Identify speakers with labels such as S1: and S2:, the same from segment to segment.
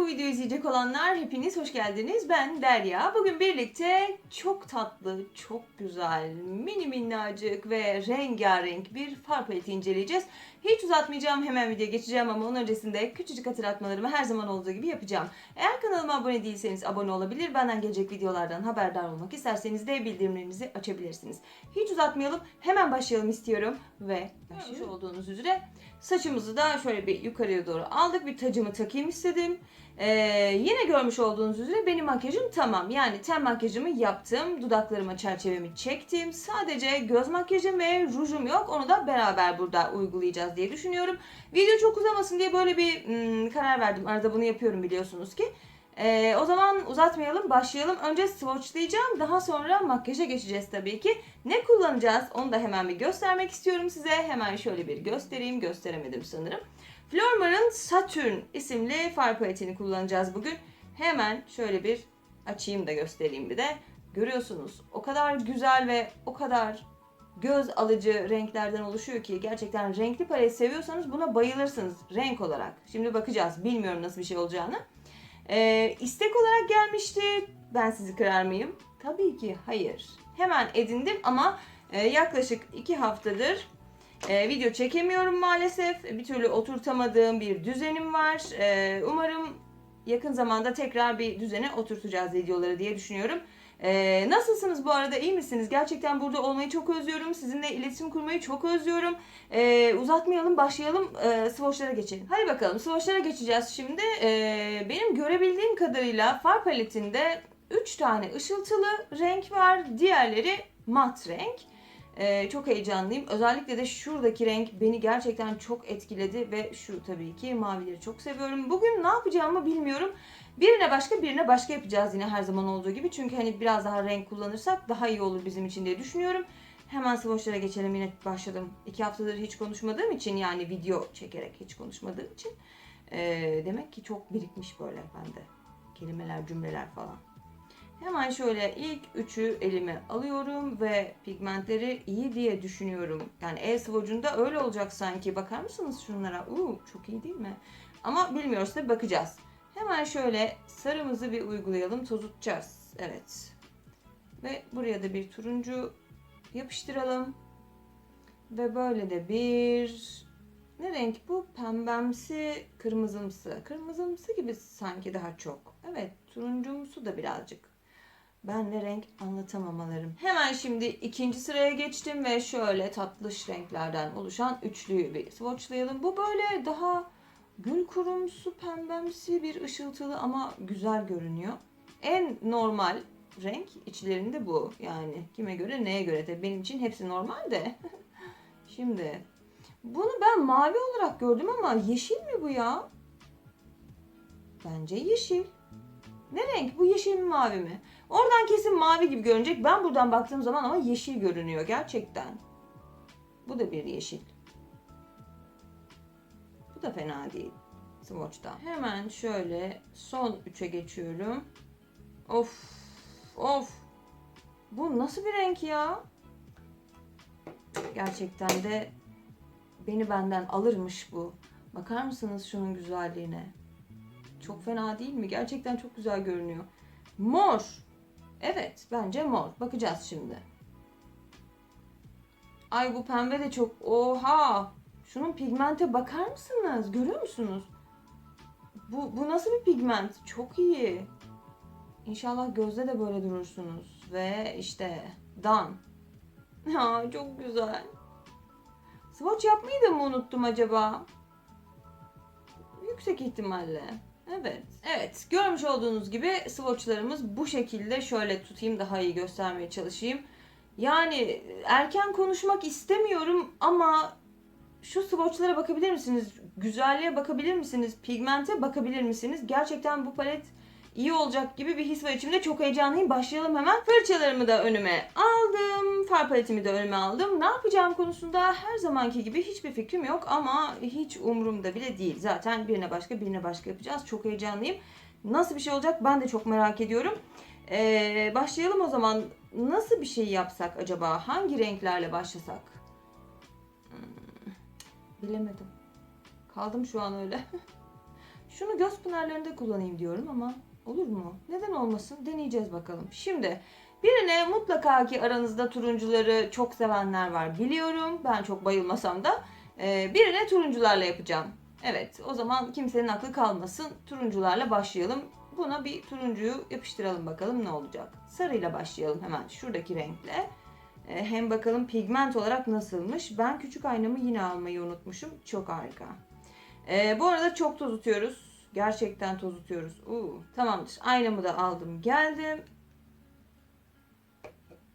S1: bu videoyu izleyecek olanlar hepiniz hoş geldiniz. Ben Derya. Bugün birlikte çok tatlı, çok güzel, mini minnacık ve rengarenk bir far paleti inceleyeceğiz. Hiç uzatmayacağım hemen videoya geçeceğim ama onun öncesinde küçücük hatırlatmalarımı her zaman olduğu gibi yapacağım. Eğer kanalıma abone değilseniz abone olabilir. Benden gelecek videolardan haberdar olmak isterseniz de bildirimlerinizi açabilirsiniz. Hiç uzatmayalım hemen başlayalım istiyorum ve görmüş olduğunuz üzere saçımızı da şöyle bir yukarıya doğru aldık. Bir tacımı takayım istedim. Ee, yine görmüş olduğunuz üzere benim makyajım tamam. Yani ten makyajımı yaptım. Dudaklarıma çerçevemi çektim. Sadece göz makyajım ve rujum yok. Onu da beraber burada uygulayacağız diye düşünüyorum. Video çok uzamasın diye böyle bir hmm, karar verdim. Arada bunu yapıyorum biliyorsunuz ki. Ee, o zaman uzatmayalım, başlayalım. Önce swatchlayacağım, daha sonra makyaja geçeceğiz tabii ki. Ne kullanacağız onu da hemen bir göstermek istiyorum size. Hemen şöyle bir göstereyim, gösteremedim sanırım. Flormar'ın Saturn isimli far paletini kullanacağız bugün. Hemen şöyle bir açayım da göstereyim bir de. Görüyorsunuz o kadar güzel ve o kadar göz alıcı renklerden oluşuyor ki gerçekten renkli palet seviyorsanız buna bayılırsınız renk olarak. Şimdi bakacağız. Bilmiyorum nasıl bir şey olacağını. Ee, istek olarak gelmişti. Ben sizi kırar mıyım? Tabii ki hayır. Hemen edindim ama e, yaklaşık iki haftadır e, video çekemiyorum maalesef. Bir türlü oturtamadığım bir düzenim var. E, umarım yakın zamanda tekrar bir düzene oturtacağız videoları diye düşünüyorum. E, nasılsınız bu arada? İyi misiniz? Gerçekten burada olmayı çok özlüyorum. Sizinle iletişim kurmayı çok özlüyorum. E, uzatmayalım, başlayalım. E, swatchlara geçelim. Hadi bakalım swatchlara geçeceğiz şimdi. E, benim görebildiğim kadarıyla far paletinde 3 tane ışıltılı renk var. Diğerleri mat renk. Ee, çok heyecanlıyım. Özellikle de şuradaki renk beni gerçekten çok etkiledi ve şu tabii ki mavileri çok seviyorum. Bugün ne yapacağımı bilmiyorum. Birine başka birine başka yapacağız yine her zaman olduğu gibi. Çünkü hani biraz daha renk kullanırsak daha iyi olur bizim için diye düşünüyorum. Hemen swatchlara geçelim yine başladım. İki haftadır hiç konuşmadığım için yani video çekerek hiç konuşmadığım için. ee, demek ki çok birikmiş böyle bende. Kelimeler, cümleler falan. Hemen şöyle ilk üçü elime alıyorum ve pigmentleri iyi diye düşünüyorum. Yani el swatch'unda öyle olacak sanki. Bakar mısınız şunlara? Uuu çok iyi değil mi? Ama bilmiyoruz da bakacağız. Hemen şöyle sarımızı bir uygulayalım. Tozutacağız. Evet. Ve buraya da bir turuncu yapıştıralım. Ve böyle de bir ne renk bu? Pembemsi, kırmızımsı. Kırmızımsı gibi sanki daha çok. Evet, turuncumsu da birazcık. Ben de renk anlatamamalarım. Hemen şimdi ikinci sıraya geçtim ve şöyle tatlış renklerden oluşan üçlüyü bir swatchlayalım. Bu böyle daha gül kurumsu pembemsi bir ışıltılı ama güzel görünüyor. En normal renk içlerinde bu. Yani kime göre neye göre de benim için hepsi normal de. şimdi bunu ben mavi olarak gördüm ama yeşil mi bu ya? Bence yeşil. Ne renk? Bu yeşil mi mavi mi? Oradan kesin mavi gibi görünecek. Ben buradan baktığım zaman ama yeşil görünüyor gerçekten. Bu da bir yeşil. Bu da fena değil. Swatch'ta. Hemen şöyle son 3'e geçiyorum. Of. Of. Bu nasıl bir renk ya? Gerçekten de beni benden alırmış bu. Bakar mısınız şunun güzelliğine? Çok fena değil mi? Gerçekten çok güzel görünüyor. Mor. Evet bence mor. Bakacağız şimdi. Ay bu pembe de çok... Oha! Şunun pigmente bakar mısınız? Görüyor musunuz? Bu, bu nasıl bir pigment? Çok iyi. İnşallah gözde de böyle durursunuz. Ve işte dan. Ya çok güzel. Swatch yapmayı da mı unuttum acaba? Yüksek ihtimalle. Evet. Evet. Görmüş olduğunuz gibi swatchlarımız bu şekilde. Şöyle tutayım daha iyi göstermeye çalışayım. Yani erken konuşmak istemiyorum ama şu swatchlara bakabilir misiniz? Güzelliğe bakabilir misiniz? Pigmente bakabilir misiniz? Gerçekten bu palet iyi olacak gibi bir his var içimde. Çok heyecanlıyım. Başlayalım hemen. Fırçalarımı da önüme aldım. Far paletimi de önüme aldım. Ne yapacağım konusunda her zamanki gibi hiçbir fikrim yok ama hiç umurumda bile değil. Zaten birine başka birine başka yapacağız. Çok heyecanlıyım. Nasıl bir şey olacak ben de çok merak ediyorum. Ee, başlayalım o zaman. Nasıl bir şey yapsak acaba? Hangi renklerle başlasak? Hmm, bilemedim. Kaldım şu an öyle. Şunu göz pınarlarında kullanayım diyorum ama olur mu? Neden olmasın? Deneyeceğiz bakalım. Şimdi birine mutlaka ki aranızda turuncuları çok sevenler var biliyorum. Ben çok bayılmasam da. Ee, birine turuncularla yapacağım. Evet o zaman kimsenin aklı kalmasın. Turuncularla başlayalım. Buna bir turuncuyu yapıştıralım bakalım ne olacak. Sarıyla başlayalım hemen şuradaki renkle. Ee, hem bakalım pigment olarak nasılmış. Ben küçük aynamı yine almayı unutmuşum. Çok harika. Ee, bu arada çok tozutuyoruz. Gerçekten tozutuyoruz. Uu, tamamdır. Aynamı da aldım geldim.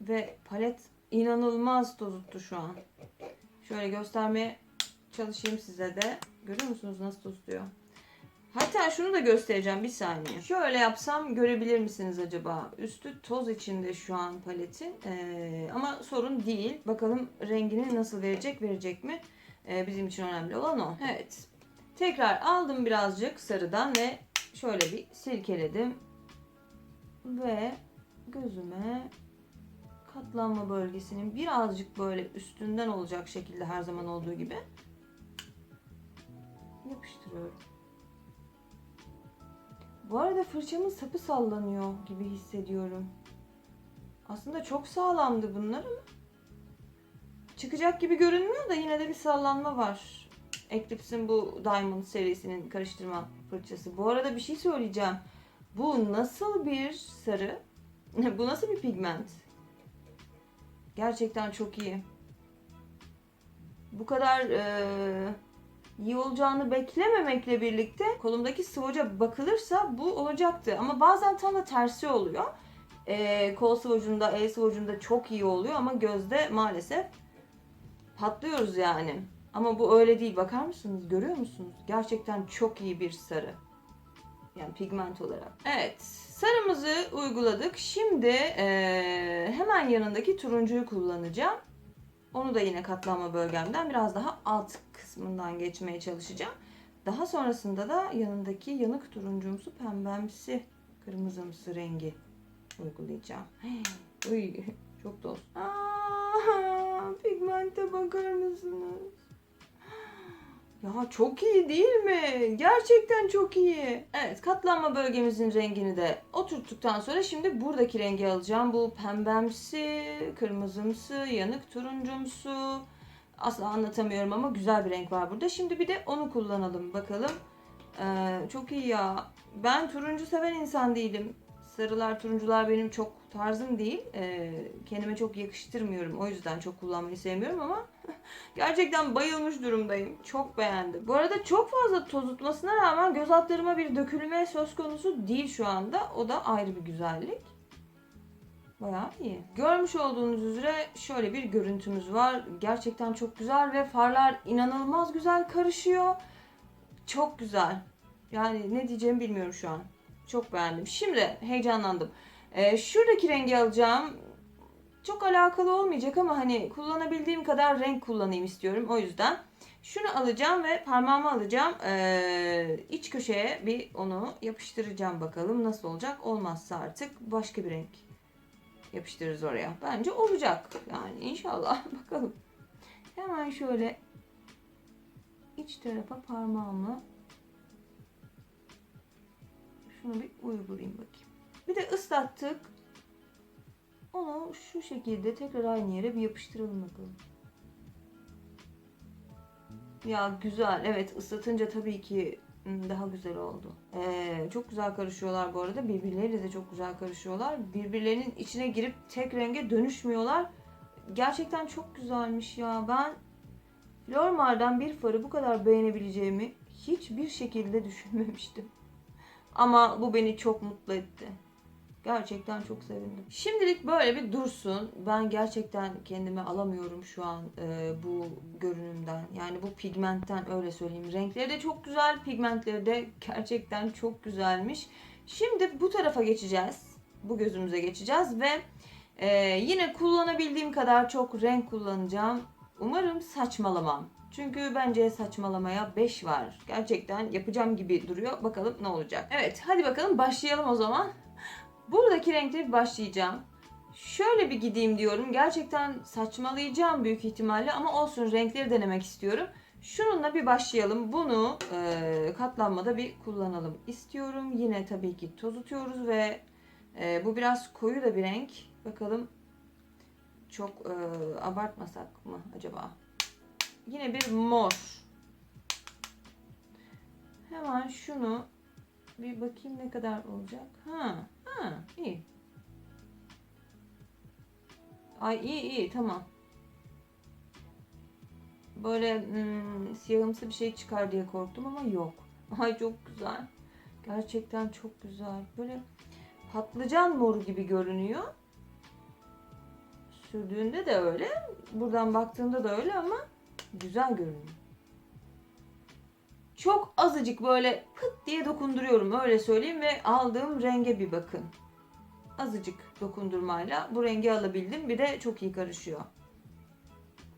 S1: Ve palet inanılmaz tozuttu şu an. Şöyle göstermeye çalışayım size de. Görüyor musunuz nasıl tozutuyor? Hatta şunu da göstereceğim bir saniye. Şöyle yapsam görebilir misiniz acaba? Üstü toz içinde şu an paletin. Ee, ama sorun değil. Bakalım rengini nasıl verecek, verecek mi? Ee, bizim için önemli olan o. Evet. Tekrar aldım birazcık sarıdan ve şöyle bir silkeledim. Ve gözüme katlanma bölgesinin birazcık böyle üstünden olacak şekilde her zaman olduğu gibi yapıştırıyorum. Bu arada fırçamın sapı sallanıyor gibi hissediyorum. Aslında çok sağlamdı bunlar ama çıkacak gibi görünmüyor da yine de bir sallanma var. Eclipse'in bu Diamond serisinin karıştırma fırçası. Bu arada bir şey söyleyeceğim. Bu nasıl bir sarı? bu nasıl bir pigment? Gerçekten çok iyi. Bu kadar eee, iyi olacağını beklememekle birlikte kolumdaki sıvaca bakılırsa bu olacaktı. Ama bazen tam da tersi oluyor. Eee, kol sıvacında, el sıvacında çok iyi oluyor ama gözde maalesef patlıyoruz yani. Ama bu öyle değil. Bakar mısınız? Görüyor musunuz? Gerçekten çok iyi bir sarı. Yani pigment olarak. Evet. Sarımızı uyguladık. Şimdi eee, hemen yanındaki turuncuyu kullanacağım. Onu da yine katlanma bölgemden biraz daha alt kısmından geçmeye çalışacağım. Daha sonrasında da yanındaki yanık turuncumsu pembemsi kırmızımsı rengi uygulayacağım. Uy, çok dost. Aa, pigmente bakar mısınız? Ya çok iyi değil mi? Gerçekten çok iyi. Evet katlanma bölgemizin rengini de oturttuktan sonra şimdi buradaki rengi alacağım. Bu pembemsi, kırmızımsı, yanık turuncumsu. Asla anlatamıyorum ama güzel bir renk var burada. Şimdi bir de onu kullanalım bakalım. Ee, çok iyi ya. Ben turuncu seven insan değilim. Sarılar, turuncular benim çok tarzım değil. Ee, kendime çok yakıştırmıyorum. O yüzden çok kullanmayı sevmiyorum ama gerçekten bayılmış durumdayım. Çok beğendim. Bu arada çok fazla tozutmasına rağmen göz altlarıma bir dökülme söz konusu değil şu anda. O da ayrı bir güzellik. Bayağı iyi. Görmüş olduğunuz üzere şöyle bir görüntümüz var. Gerçekten çok güzel ve farlar inanılmaz güzel karışıyor. Çok güzel. Yani ne diyeceğimi bilmiyorum şu an. Çok beğendim. Şimdi heyecanlandım. Ee, şuradaki rengi alacağım. Çok alakalı olmayacak ama hani kullanabildiğim kadar renk kullanayım istiyorum. O yüzden şunu alacağım ve parmağımı alacağım. Ee, iç köşeye bir onu yapıştıracağım bakalım nasıl olacak. Olmazsa artık başka bir renk yapıştırırız oraya. Bence olacak. Yani inşallah bakalım. Hemen şöyle iç tarafa parmağımı şunu bir uygulayayım bakayım. Bir de ıslattık. Onu şu şekilde tekrar aynı yere bir yapıştıralım bakalım. Ya güzel. Evet ıslatınca tabii ki hmm, daha güzel oldu. Ee, çok güzel karışıyorlar bu arada. Birbirleriyle de çok güzel karışıyorlar. Birbirlerinin içine girip tek renge dönüşmüyorlar. Gerçekten çok güzelmiş ya. Ben Flormar'dan bir farı bu kadar beğenebileceğimi hiçbir şekilde düşünmemiştim. Ama bu beni çok mutlu etti. Gerçekten çok sevindim. Şimdilik böyle bir dursun. Ben gerçekten kendime alamıyorum şu an e, bu görünümden. Yani bu pigmentten öyle söyleyeyim. Renkleri de çok güzel, pigmentleri de gerçekten çok güzelmiş. Şimdi bu tarafa geçeceğiz. Bu gözümüze geçeceğiz ve e, yine kullanabildiğim kadar çok renk kullanacağım. Umarım saçmalamam. Çünkü bence saçmalamaya 5 var. Gerçekten yapacağım gibi duruyor. Bakalım ne olacak. Evet hadi bakalım başlayalım o zaman. Buradaki renkle başlayacağım. Şöyle bir gideyim diyorum. Gerçekten saçmalayacağım büyük ihtimalle ama olsun renkleri denemek istiyorum. Şununla bir başlayalım. Bunu e, katlanmada bir kullanalım istiyorum. Yine tabii ki tozutuyoruz ve e, bu biraz koyu da bir renk. Bakalım çok e, abartmasak mı acaba? Yine bir mor. Hemen şunu bir bakayım ne kadar olacak. Ha, ha iyi. Ay iyi iyi tamam. Böyle hmm, siyahımsı bir şey çıkar diye korktum ama yok. Ay çok güzel. Gerçekten çok güzel. Böyle patlıcan moru gibi görünüyor. Sürdüğünde de öyle. Buradan baktığımda da öyle ama güzel görünüyor. Çok azıcık böyle pıt diye dokunduruyorum öyle söyleyeyim ve aldığım renge bir bakın. Azıcık dokundurmayla bu rengi alabildim. Bir de çok iyi karışıyor.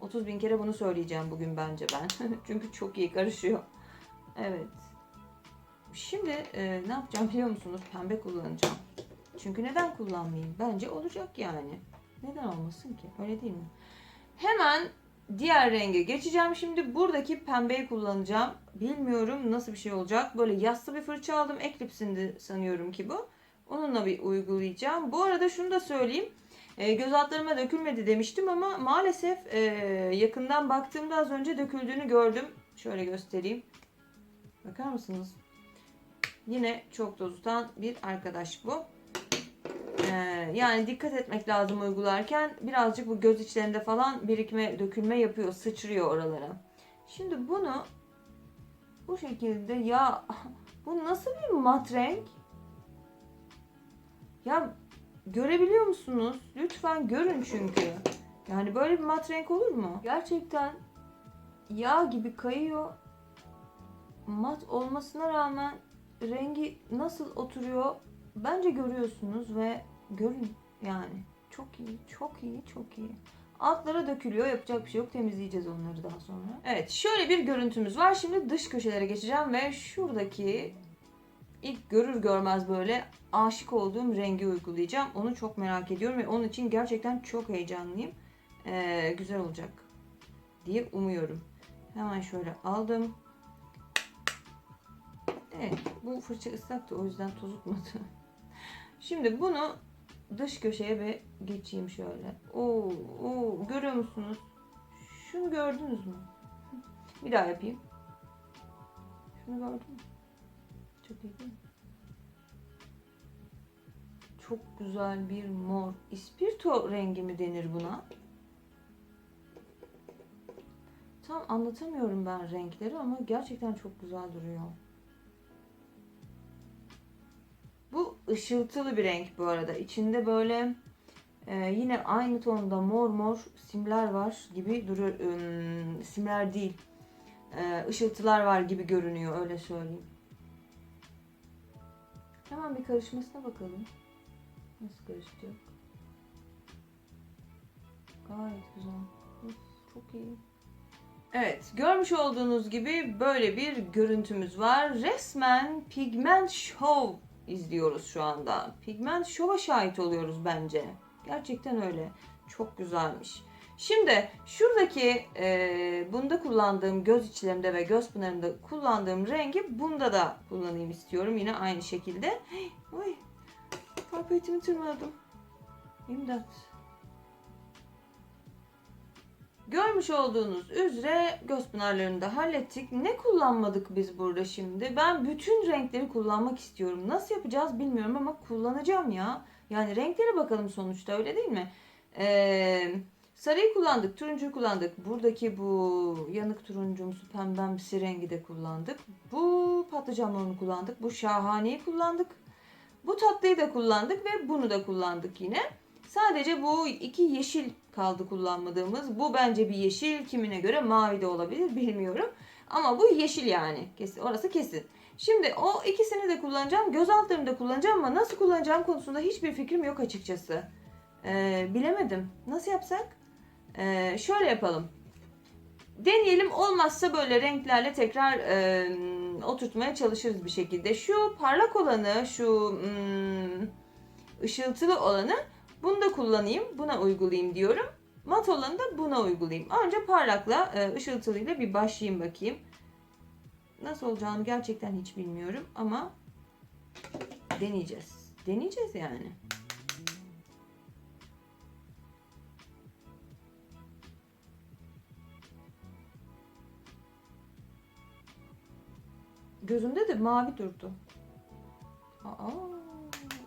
S1: 30 bin kere bunu söyleyeceğim bugün bence ben. Çünkü çok iyi karışıyor. Evet. Şimdi e, ne yapacağım biliyor musunuz? Pembe kullanacağım. Çünkü neden kullanmayayım? Bence olacak yani. Neden olmasın ki? Öyle değil mi? Hemen diğer renge geçeceğim. Şimdi buradaki pembeyi kullanacağım. Bilmiyorum nasıl bir şey olacak. Böyle yassı bir fırça aldım. Eclipse'indi sanıyorum ki bu. Onunla bir uygulayacağım. Bu arada şunu da söyleyeyim. E, göz altlarıma dökülmedi demiştim ama maalesef e, yakından baktığımda az önce döküldüğünü gördüm. Şöyle göstereyim. Bakar mısınız? Yine çok tozutan bir arkadaş bu. E, yani dikkat etmek lazım uygularken. Birazcık bu göz içlerinde falan birikme, dökülme yapıyor. Sıçrıyor oralara. Şimdi bunu bu şekilde ya bu nasıl bir mat renk? Ya görebiliyor musunuz? Lütfen görün çünkü. Yani böyle bir mat renk olur mu? Gerçekten yağ gibi kayıyor. Mat olmasına rağmen rengi nasıl oturuyor? Bence görüyorsunuz ve görün yani. Çok iyi, çok iyi, çok iyi. Altlara dökülüyor. Yapacak bir şey yok. Temizleyeceğiz onları daha sonra. Evet, şöyle bir görüntümüz var. Şimdi dış köşelere geçeceğim ve şuradaki ilk görür görmez böyle aşık olduğum rengi uygulayacağım. Onu çok merak ediyorum ve onun için gerçekten çok heyecanlıyım. Ee, güzel olacak diye umuyorum. Hemen şöyle aldım. Evet, bu fırça ıslaktı o yüzden tozutmadı. Şimdi bunu dış köşeye bir geçeyim şöyle. Oo, oo, görüyor musunuz? Şunu gördünüz mü? Bir daha yapayım. Şunu gördün mü? Çok iyi değil mi? Çok güzel bir mor. İspirto rengi mi denir buna? Tam anlatamıyorum ben renkleri ama gerçekten çok güzel duruyor. Işıltılı bir renk bu arada. İçinde böyle e, yine aynı tonda mor mor simler var gibi duruyor. Im, simler değil. E, ışıltılar var gibi görünüyor öyle söyleyeyim. Hemen bir karışmasına bakalım. Nasıl karışacak? Gayet güzel. Çok iyi. Evet, görmüş olduğunuz gibi böyle bir görüntümüz var. Resmen pigment show izliyoruz şu anda. Pigment show'a şahit oluyoruz bence. Gerçekten öyle. Çok güzelmiş. Şimdi şuradaki e, bunda kullandığım göz içlerinde ve göz pınarında kullandığım rengi bunda da kullanayım istiyorum. Yine aynı şekilde. Ay, parpetimi tırmaladım. İmdat. Görmüş olduğunuz üzere göz pınarlarını da hallettik. Ne kullanmadık biz burada şimdi? Ben bütün renkleri kullanmak istiyorum. Nasıl yapacağız bilmiyorum ama kullanacağım ya. Yani renklere bakalım sonuçta öyle değil mi? Eee... Sarıyı kullandık, turuncuyu kullandık. Buradaki bu yanık turuncumsu pembemsi rengi de kullandık. Bu patlıcan kullandık. Bu şahaneyi kullandık. Bu tatlıyı da kullandık ve bunu da kullandık yine. Sadece bu iki yeşil kaldı kullanmadığımız. Bu bence bir yeşil. Kimine göre mavi de olabilir bilmiyorum. Ama bu yeşil yani. Kesin, orası kesin. Şimdi o ikisini de kullanacağım. Göz altlarını da kullanacağım ama nasıl kullanacağım konusunda hiçbir fikrim yok açıkçası. Ee, bilemedim. Nasıl yapsak? Ee, şöyle yapalım. Deneyelim olmazsa böyle renklerle tekrar e, oturtmaya çalışırız bir şekilde. Şu parlak olanı, şu hmm, ışıltılı olanı bunu da kullanayım, buna uygulayayım diyorum. Mat olanı da buna uygulayayım. Önce parlakla e, ışıltılıyla bir başlayayım bakayım. Nasıl olacağını gerçekten hiç bilmiyorum ama deneyeceğiz. Deneyeceğiz yani. Gözümde de mavi durdu. Aa,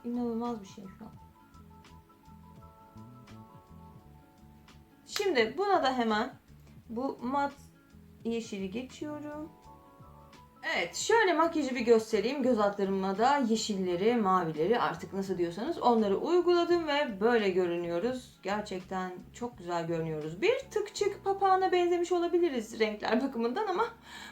S1: inanılmaz bir şey şu an. Şimdi buna da hemen bu mat yeşili geçiyorum. Evet şöyle makyajı bir göstereyim. Göz altlarıma da yeşilleri, mavileri artık nasıl diyorsanız onları uyguladım ve böyle görünüyoruz. Gerçekten çok güzel görünüyoruz. Bir tıkçık papağana benzemiş olabiliriz renkler bakımından ama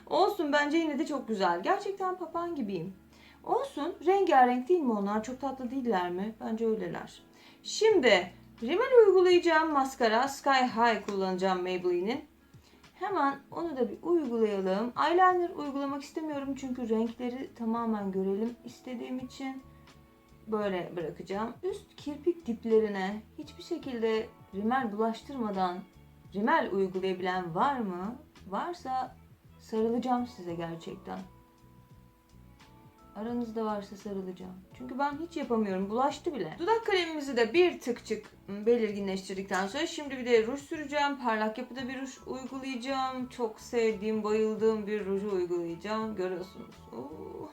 S1: olsun bence yine de çok güzel. Gerçekten papağan gibiyim. Olsun rengarenk değil mi onlar? Çok tatlı değiller mi? Bence öyleler. Şimdi rimel uygulayacağım maskara Sky High kullanacağım Maybelline'in. Hemen onu da bir uygulayalım. Eyeliner uygulamak istemiyorum çünkü renkleri tamamen görelim istediğim için böyle bırakacağım. Üst kirpik diplerine hiçbir şekilde rimel bulaştırmadan rimel uygulayabilen var mı? Varsa sarılacağım size gerçekten. Aranızda varsa sarılacağım. Çünkü ben hiç yapamıyorum. Bulaştı bile. Dudak kalemimizi de bir tıkçık belirginleştirdikten sonra şimdi bir de ruj süreceğim. Parlak yapıda bir ruj uygulayacağım. Çok sevdiğim, bayıldığım bir ruju uygulayacağım. Görüyorsunuz. Oo.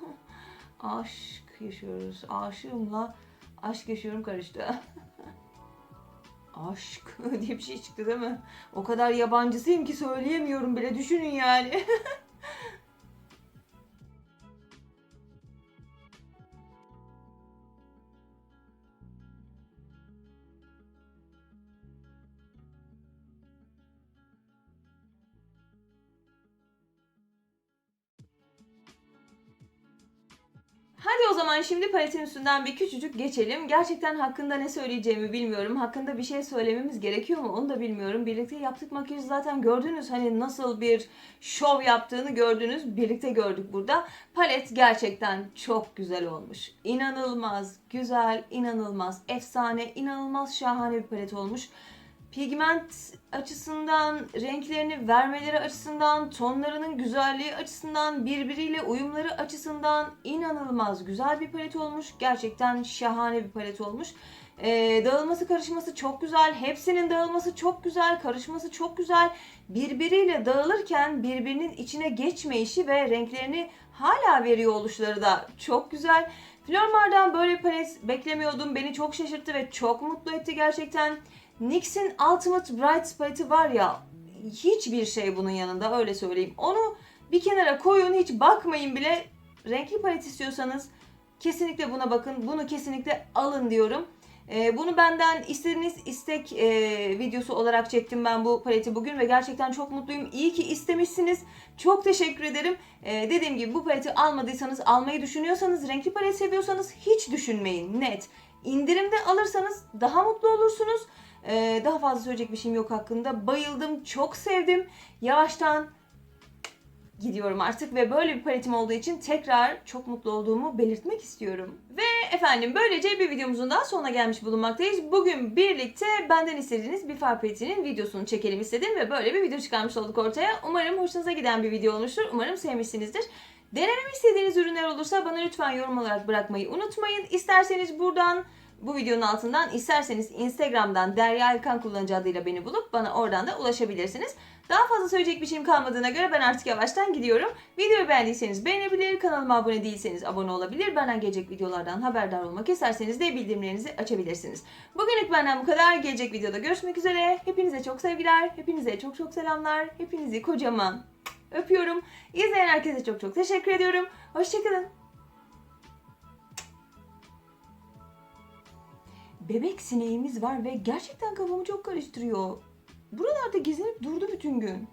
S1: Aşk yaşıyoruz. Aşığımla aşk yaşıyorum karıştı. Aşk diye bir şey çıktı değil mi? O kadar yabancısıyım ki söyleyemiyorum bile. Düşünün yani. zaman şimdi paletin üstünden bir küçücük geçelim. Gerçekten hakkında ne söyleyeceğimi bilmiyorum. Hakkında bir şey söylememiz gerekiyor mu onu da bilmiyorum. Birlikte yaptık makyajı zaten gördünüz. Hani nasıl bir şov yaptığını gördünüz. Birlikte gördük burada. Palet gerçekten çok güzel olmuş. İnanılmaz güzel, inanılmaz efsane, inanılmaz şahane bir palet olmuş pigment açısından, renklerini vermeleri açısından, tonlarının güzelliği açısından, birbiriyle uyumları açısından inanılmaz güzel bir palet olmuş. Gerçekten şahane bir palet olmuş. Ee, dağılması karışması çok güzel. Hepsinin dağılması çok güzel. Karışması çok güzel. Birbiriyle dağılırken birbirinin içine geçmeyişi ve renklerini hala veriyor oluşları da çok güzel. Flormar'dan böyle bir palet beklemiyordum. Beni çok şaşırttı ve çok mutlu etti gerçekten. NYX'in Ultimate Bright paleti var ya hiçbir şey bunun yanında öyle söyleyeyim. Onu bir kenara koyun hiç bakmayın bile. Renkli palet istiyorsanız kesinlikle buna bakın. Bunu kesinlikle alın diyorum. Ee, bunu benden istediğiniz istek e, videosu olarak çektim ben bu paleti bugün ve gerçekten çok mutluyum. İyi ki istemişsiniz. Çok teşekkür ederim. Ee, dediğim gibi bu paleti almadıysanız, almayı düşünüyorsanız, renkli palet seviyorsanız hiç düşünmeyin. Net. İndirimde alırsanız daha mutlu olursunuz. Ee, daha fazla söyleyecek bir şeyim yok hakkında. Bayıldım, çok sevdim. Yavaştan gidiyorum artık ve böyle bir paletim olduğu için tekrar çok mutlu olduğumu belirtmek istiyorum. Ve efendim böylece bir videomuzun daha sonuna gelmiş bulunmaktayız. Bugün birlikte benden istediğiniz bir far videosunu çekelim istedim ve böyle bir video çıkarmış olduk ortaya. Umarım hoşunuza giden bir video olmuştur. Umarım sevmişsinizdir. Denememi istediğiniz ürünler olursa bana lütfen yorum olarak bırakmayı unutmayın. İsterseniz buradan bu videonun altından isterseniz Instagram'dan Derya Erkan kullanıcı adıyla beni bulup bana oradan da ulaşabilirsiniz. Daha fazla söyleyecek bir şeyim kalmadığına göre ben artık yavaştan gidiyorum. Videoyu beğendiyseniz beğenebilir, kanalıma abone değilseniz abone olabilir. Benden gelecek videolardan haberdar olmak isterseniz de bildirimlerinizi açabilirsiniz. Bugünlük benden bu kadar. Gelecek videoda görüşmek üzere. Hepinize çok sevgiler, hepinize çok çok selamlar. Hepinizi kocaman öpüyorum. İzleyen herkese çok çok teşekkür ediyorum. Hoşçakalın. Bebek sineğimiz var ve gerçekten kafamı çok karıştırıyor. Buralarda gezinip durdu bütün gün.